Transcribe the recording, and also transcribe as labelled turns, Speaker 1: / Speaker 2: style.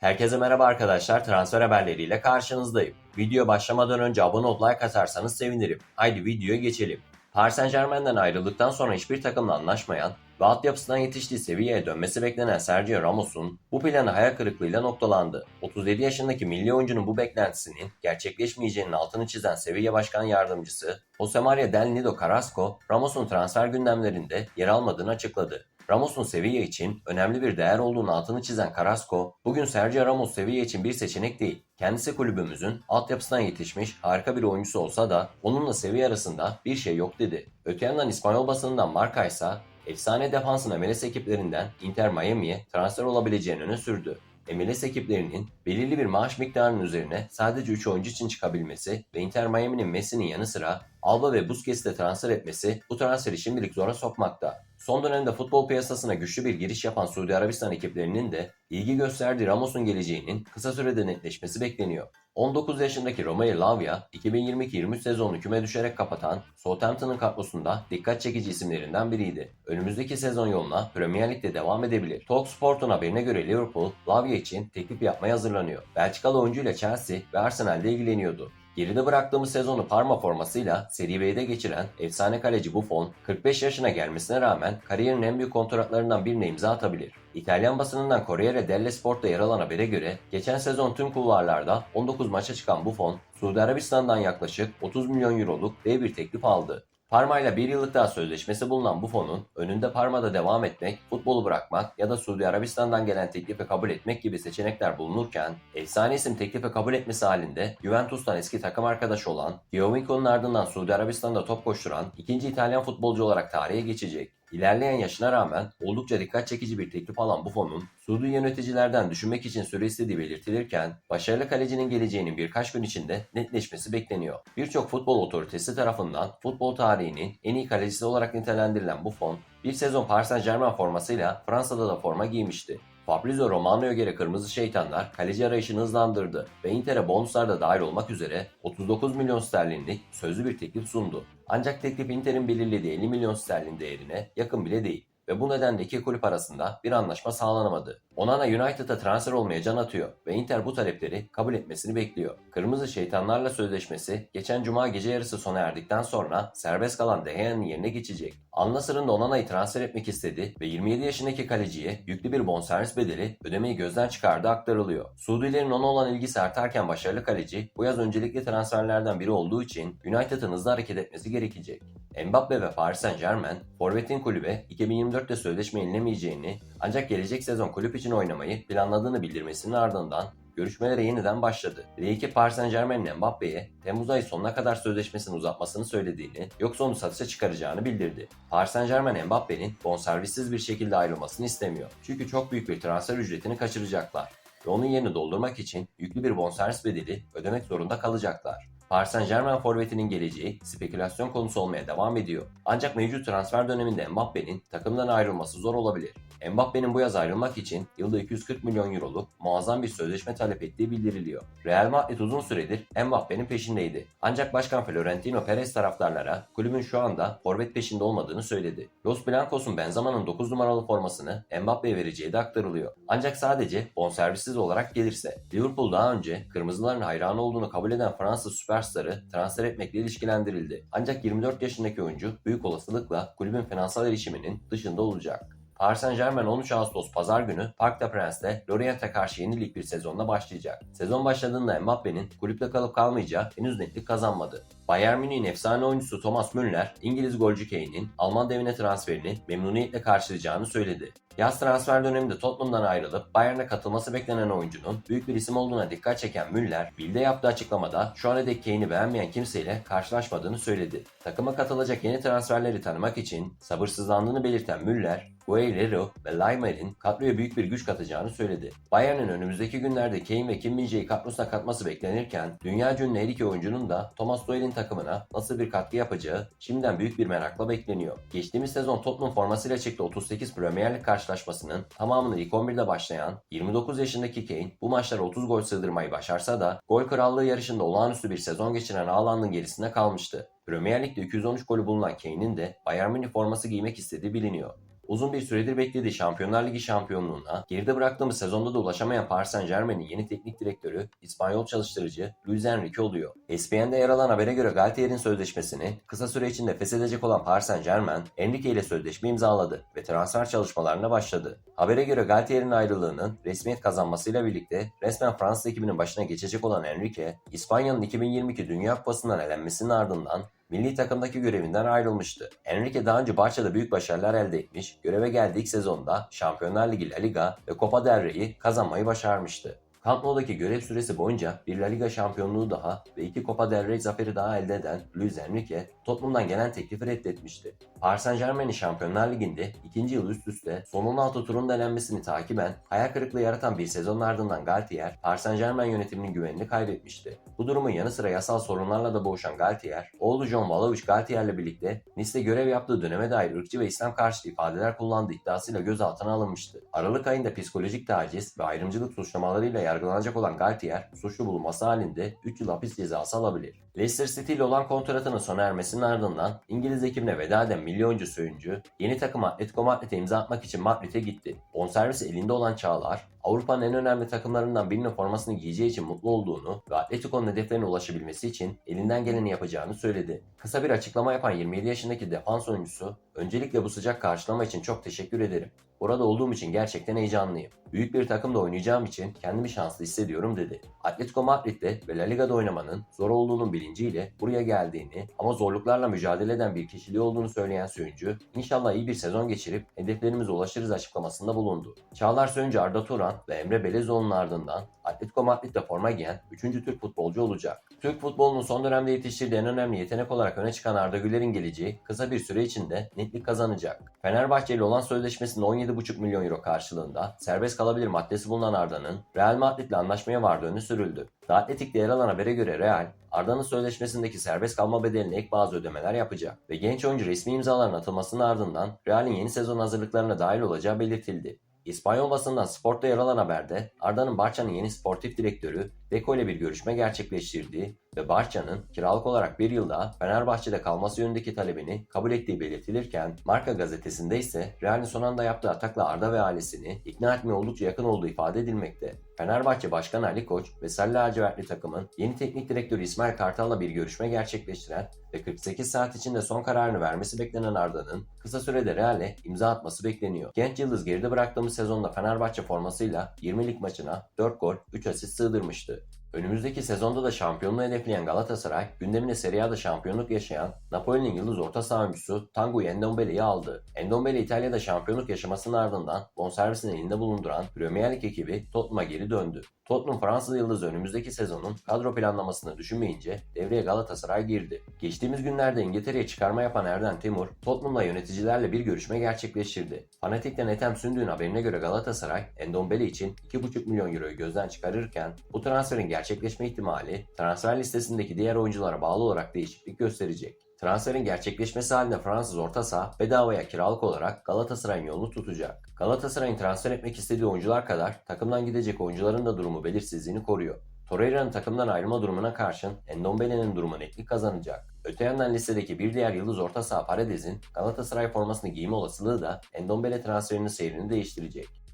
Speaker 1: Herkese merhaba arkadaşlar. Transfer haberleriyle karşınızdayım. Video başlamadan önce abone olup like atarsanız sevinirim. Haydi videoya geçelim. Paris Saint Germain'den ayrıldıktan sonra hiçbir takımla anlaşmayan ve altyapısından yetiştiği seviyeye dönmesi beklenen Sergio Ramos'un bu planı hayal kırıklığıyla noktalandı. 37 yaşındaki milli oyuncunun bu beklentisinin gerçekleşmeyeceğinin altını çizen seviye başkan yardımcısı Jose Maria Del Nido Carrasco, Ramos'un transfer gündemlerinde yer almadığını açıkladı. Ramos'un seviye için önemli bir değer olduğunu altını çizen Carrasco, bugün Sergio Ramos seviye için bir seçenek değil. Kendisi kulübümüzün altyapısından yetişmiş harika bir oyuncusu olsa da onunla seviye arasında bir şey yok dedi. Öte yandan İspanyol basınından Marca ise efsane defansın MLS ekiplerinden Inter Miami'ye transfer olabileceğini öne sürdü. MLS ekiplerinin belirli bir maaş miktarının üzerine sadece 3 oyuncu için çıkabilmesi ve Inter Miami'nin Messi'nin yanı sıra Alba ve Busquets'i de transfer etmesi bu transferi şimdilik zora sokmakta. Son dönemde futbol piyasasına güçlü bir giriş yapan Suudi Arabistan ekiplerinin de ilgi gösterdiği Ramos'un geleceğinin kısa sürede netleşmesi bekleniyor. 19 yaşındaki Romeo Lavia, 2022-23 sezonunu küme düşerek kapatan Southampton'ın kadrosunda dikkat çekici isimlerinden biriydi. Önümüzdeki sezon yoluna Premier Lig'de devam edebilir. Talksport'un haberine göre Liverpool, Lavia için teklif yapmaya hazırlanıyor. Belçikalı oyuncuyla Chelsea ve Arsenal'de ilgileniyordu. Geride bıraktığımız sezonu Parma formasıyla Serie B'de geçiren efsane kaleci Buffon, 45 yaşına gelmesine rağmen kariyerin en büyük kontratlarından birine imza atabilir. İtalyan basınından Corriere dello Sport'ta yer alan habere göre geçen sezon tüm kulvarlarda 19 maça çıkan Buffon, Suudi Arabistan'dan yaklaşık 30 milyon euroluk dev bir teklif aldı. Parma ile bir yıllık daha sözleşmesi bulunan Buffon'un önünde Parma'da devam etmek, futbolu bırakmak ya da Suudi Arabistan'dan gelen teklifi kabul etmek gibi seçenekler bulunurken, efsane isim teklifi kabul etmesi halinde Juventus'tan eski takım arkadaşı olan, Giovinco'nun ardından Suudi Arabistan'da top koşturan ikinci İtalyan futbolcu olarak tarihe geçecek. İlerleyen yaşına rağmen oldukça dikkat çekici bir teklif alan Buffon'un Suudi yöneticilerden düşünmek için süre istediği belirtilirken başarılı kalecinin geleceğinin birkaç gün içinde netleşmesi bekleniyor. Birçok futbol otoritesi tarafından futbol tarihinin en iyi kalecisi olarak nitelendirilen Buffon bir sezon Paris Saint Germain formasıyla Fransa'da da forma giymişti. Fabrizio Romano'ya göre Kırmızı Şeytanlar kaleci arayışını hızlandırdı ve Inter'e bonuslar da dahil olmak üzere 39 milyon sterlinlik sözlü bir teklif sundu. Ancak teklif Inter'in belirlediği 50 milyon sterlin değerine yakın bile değil ve bu nedenle iki kulüp arasında bir anlaşma sağlanamadı. Onana United'a transfer olmaya can atıyor ve Inter bu talepleri kabul etmesini bekliyor. Kırmızı Şeytanlarla sözleşmesi geçen cuma gece yarısı sona erdikten sonra serbest kalan De Gea'nın yerine geçecek. Al Nassr'ın da Onana'yı transfer etmek istedi ve 27 yaşındaki kaleciye yüklü bir bonservis bedeli ödemeyi gözden çıkardığı aktarılıyor. Suudilerin ona olan ilgisi artarken başarılı kaleci bu yaz öncelikli transferlerden biri olduğu için United'ın hızlı hareket etmesi gerekecek. Mbappe ve Paris Saint Germain, Forvet'in kulübe 2024'te sözleşme yenilemeyeceğini ancak gelecek sezon kulüp için oynamayı planladığını bildirmesinin ardından görüşmelere yeniden başladı. L2 Paris Saint Germain'in Mbappe'ye Temmuz ayı sonuna kadar sözleşmesini uzatmasını söylediğini yoksa onu satışa çıkaracağını bildirdi. Paris Saint Germain Mbappe'nin bonservissiz bir şekilde ayrılmasını istemiyor. Çünkü çok büyük bir transfer ücretini kaçıracaklar ve onun yerini doldurmak için yüklü bir bonservis bedeli ödemek zorunda kalacaklar. Paris Saint Germain forvetinin geleceği spekülasyon konusu olmaya devam ediyor. Ancak mevcut transfer döneminde Mbappe'nin takımdan ayrılması zor olabilir. Mbappe'nin bu yaz ayrılmak için yılda 240 milyon euroluk muazzam bir sözleşme talep ettiği bildiriliyor. Real Madrid uzun süredir Mbappe'nin peşindeydi. Ancak Başkan Florentino Perez taraftarlara kulübün şu anda forvet peşinde olmadığını söyledi. Los Blancos'un Benzema'nın 9 numaralı formasını Mbappe'ye vereceği de aktarılıyor. Ancak sadece bonservissiz olarak gelirse. Liverpool daha önce kırmızıların hayranı olduğunu kabul eden Fransız süperstarı transfer etmekle ilişkilendirildi. Ancak 24 yaşındaki oyuncu büyük olasılıkla kulübün finansal erişiminin dışında olacak. Paris Saint Germain 13 Ağustos Pazar günü Parc des Prince'de Lorient'e karşı yeni lig bir sezonla başlayacak. Sezon başladığında Mbappe'nin kulüpte kalıp kalmayacağı henüz netlik kazanmadı. Bayern Münih'in efsane oyuncusu Thomas Müller, İngiliz golcü Kane'in Alman devine transferini memnuniyetle karşılayacağını söyledi. Yaz transfer döneminde Tottenham'dan ayrılıp Bayern'e katılması beklenen oyuncunun büyük bir isim olduğuna dikkat çeken Müller, Bill'de yaptığı açıklamada şu ana dek Kane'i beğenmeyen kimseyle karşılaşmadığını söyledi. Takıma katılacak yeni transferleri tanımak için sabırsızlandığını belirten Müller, Guerrero ve Leimer'in kadroya büyük bir güç katacağını söyledi. Bayern'in önümüzdeki günlerde Kane ve Kim Min-jae'yi kadrosuna katması beklenirken dünya ünlü her iki oyuncunun da Thomas Tuchel'in takımına nasıl bir katkı yapacağı şimdiden büyük bir merakla bekleniyor. Geçtiğimiz sezon Tottenham formasıyla çıktı 38 Premier Lig karşılaşmasının tamamını ilk 11'de başlayan 29 yaşındaki Kane bu maçlara 30 gol sığdırmayı başarsa da gol krallığı yarışında olağanüstü bir sezon geçiren Haaland'ın gerisinde kalmıştı. Premier Lig'de 213 golü bulunan Kane'in de Bayern Münih forması giymek istediği biliniyor. Uzun bir süredir beklediği Şampiyonlar Ligi şampiyonluğuna geride bıraktığımız sezonda da ulaşamayan Paris Saint Germain'in yeni teknik direktörü İspanyol çalıştırıcı Luis Enrique oluyor. ESPN'de yer alan habere göre Galtier'in sözleşmesini kısa süre içinde feshedecek olan Paris Saint Germain, Enrique ile sözleşme imzaladı ve transfer çalışmalarına başladı. Habere göre Galtier'in ayrılığının resmiyet kazanmasıyla birlikte resmen Fransız ekibinin başına geçecek olan Enrique, İspanya'nın 2022 Dünya Kupası'ndan elenmesinin ardından milli takımdaki görevinden ayrılmıştı. Enrique daha önce Barça'da büyük başarılar elde etmiş, göreve geldiği ilk sezonda Şampiyonlar Ligi, La Liga ve Copa del Rey'i kazanmayı başarmıştı. Camp Nou'daki görev süresi boyunca bir La Liga şampiyonluğu daha ve iki Copa del Rey zaferi daha elde eden Luis Enrique, Tottenham'dan gelen teklifi reddetmişti. Paris Saint Germain'in Şampiyonlar Ligi'nde ikinci yıl üst üste son 16 turun elenmesini takiben hayal kırıklığı yaratan bir sezonun ardından Galtier, Paris Saint Germain yönetiminin güvenini kaybetmişti. Bu durumun yanı sıra yasal sorunlarla da boğuşan Galtier, oğlu John Vlahovic Galtier'le birlikte Nice'de görev yaptığı döneme dair ırkçı ve İslam karşıtı ifadeler kullandığı iddiasıyla gözaltına alınmıştı. Aralık ayında psikolojik taciz ve ayrımcılık suçlamalarıyla yargılanacak olan Galtier, suçlu bulunması halinde 3 yıl hapis cezası alabilir. Leicester City ile olan kontratının sona ermesinin ardından İngiliz ekibine veda eden milyoncu oyuncu yeni takım Atletico Madrid'e imza atmak için Madrid'e gitti. Bonservisi elinde olan Çağlar, Avrupa'nın en önemli takımlarından birinin formasını giyeceği için mutlu olduğunu ve Atletico'nun hedeflerine ulaşabilmesi için elinden geleni yapacağını söyledi. Kısa bir açıklama yapan 27 yaşındaki defans oyuncusu, öncelikle bu sıcak karşılama için çok teşekkür ederim. Burada olduğum için gerçekten heyecanlıyım. Büyük bir takımda oynayacağım için kendimi şanslı hissediyorum dedi. Atletico Madrid'de ve La Liga'da oynamanın zor olduğunun bilinciyle buraya geldiğini ama zorluklarla mücadele eden bir kişiliği olduğunu söyleyen Söyüncü, inşallah iyi bir sezon geçirip hedeflerimize ulaşırız açıklamasında bulundu. Çağlar Söyüncü Arda Turan ve Emre Belezoğlu'nun ardından Atletico Madrid'de forma giyen 3. Türk futbolcu olacak. Türk futbolunun son dönemde yetiştirdiği en önemli yetenek olarak öne çıkan Arda Güler'in geleceği kısa bir süre içinde netlik kazanacak. Fenerbahçe ile olan sözleşmesinde 17,5 milyon euro karşılığında serbest kalabilir maddesi bulunan Arda'nın Real Madrid ile anlaşmaya vardığı öne sürüldü. The Athletic'te yer alan habere göre Real, Arda'nın sözleşmesindeki serbest kalma bedeline ek bazı ödemeler yapacak ve genç oyuncu resmi imzaların atılmasının ardından Real'in yeni sezon hazırlıklarına dahil olacağı belirtildi. İspanyol basından Sport'ta yer alan haberde Arda'nın Barça'nın yeni sportif direktörü Deco ile bir görüşme gerçekleştirdiği ve Barça'nın kiralık olarak bir yılda Fenerbahçe'de kalması yönündeki talebini kabul ettiği belirtilirken Marka gazetesinde ise Real'in son anda yaptığı atakla Arda ve ailesini ikna etmeye oldukça yakın olduğu ifade edilmekte. Fenerbahçe Başkanı Ali Koç ve Sarı Lacivertli takımın yeni teknik direktörü İsmail Kartal'la bir görüşme gerçekleştiren ve 48 saat içinde son kararını vermesi beklenen Arda'nın kısa sürede Real'e imza atması bekleniyor. Genç Yıldız geride bıraktığımız sezonda Fenerbahçe formasıyla 20 lig maçına 4 gol 3 asist sığdırmıştı. it. Önümüzdeki sezonda da şampiyonluğu hedefleyen Galatasaray, gündemine Serie A'da şampiyonluk yaşayan Napoli'nin yıldız orta saha oyuncusu Tanguy Endombele'yi aldı. Endombele İtalya'da şampiyonluk yaşamasının ardından bonservisini elinde bulunduran Premier Lig ekibi Tottenham'a geri döndü. Tottenham Fransız yıldızı önümüzdeki sezonun kadro planlamasını düşünmeyince devreye Galatasaray girdi. Geçtiğimiz günlerde İngiltere'ye çıkarma yapan Erden Timur, Tottenham'la yöneticilerle bir görüşme gerçekleştirdi. Fanatik'ten Ethem Sündüğün haberine göre Galatasaray, Endombele için 2,5 milyon euroyu gözden çıkarırken bu transferin gerçekleşme ihtimali transfer listesindeki diğer oyunculara bağlı olarak değişiklik gösterecek. Transferin gerçekleşmesi halinde Fransız orta saha bedavaya kiralık olarak Galatasaray'ın yolunu tutacak. Galatasaray'ın transfer etmek istediği oyuncular kadar takımdan gidecek oyuncuların da durumu belirsizliğini koruyor. Torreira'nın takımdan ayrılma durumuna karşın Endombele'nin durumu netlik kazanacak. Öte yandan listedeki bir diğer yıldız orta saha Paredes'in Galatasaray formasını giyme olasılığı da Endombele transferinin seyrini değiştirecek.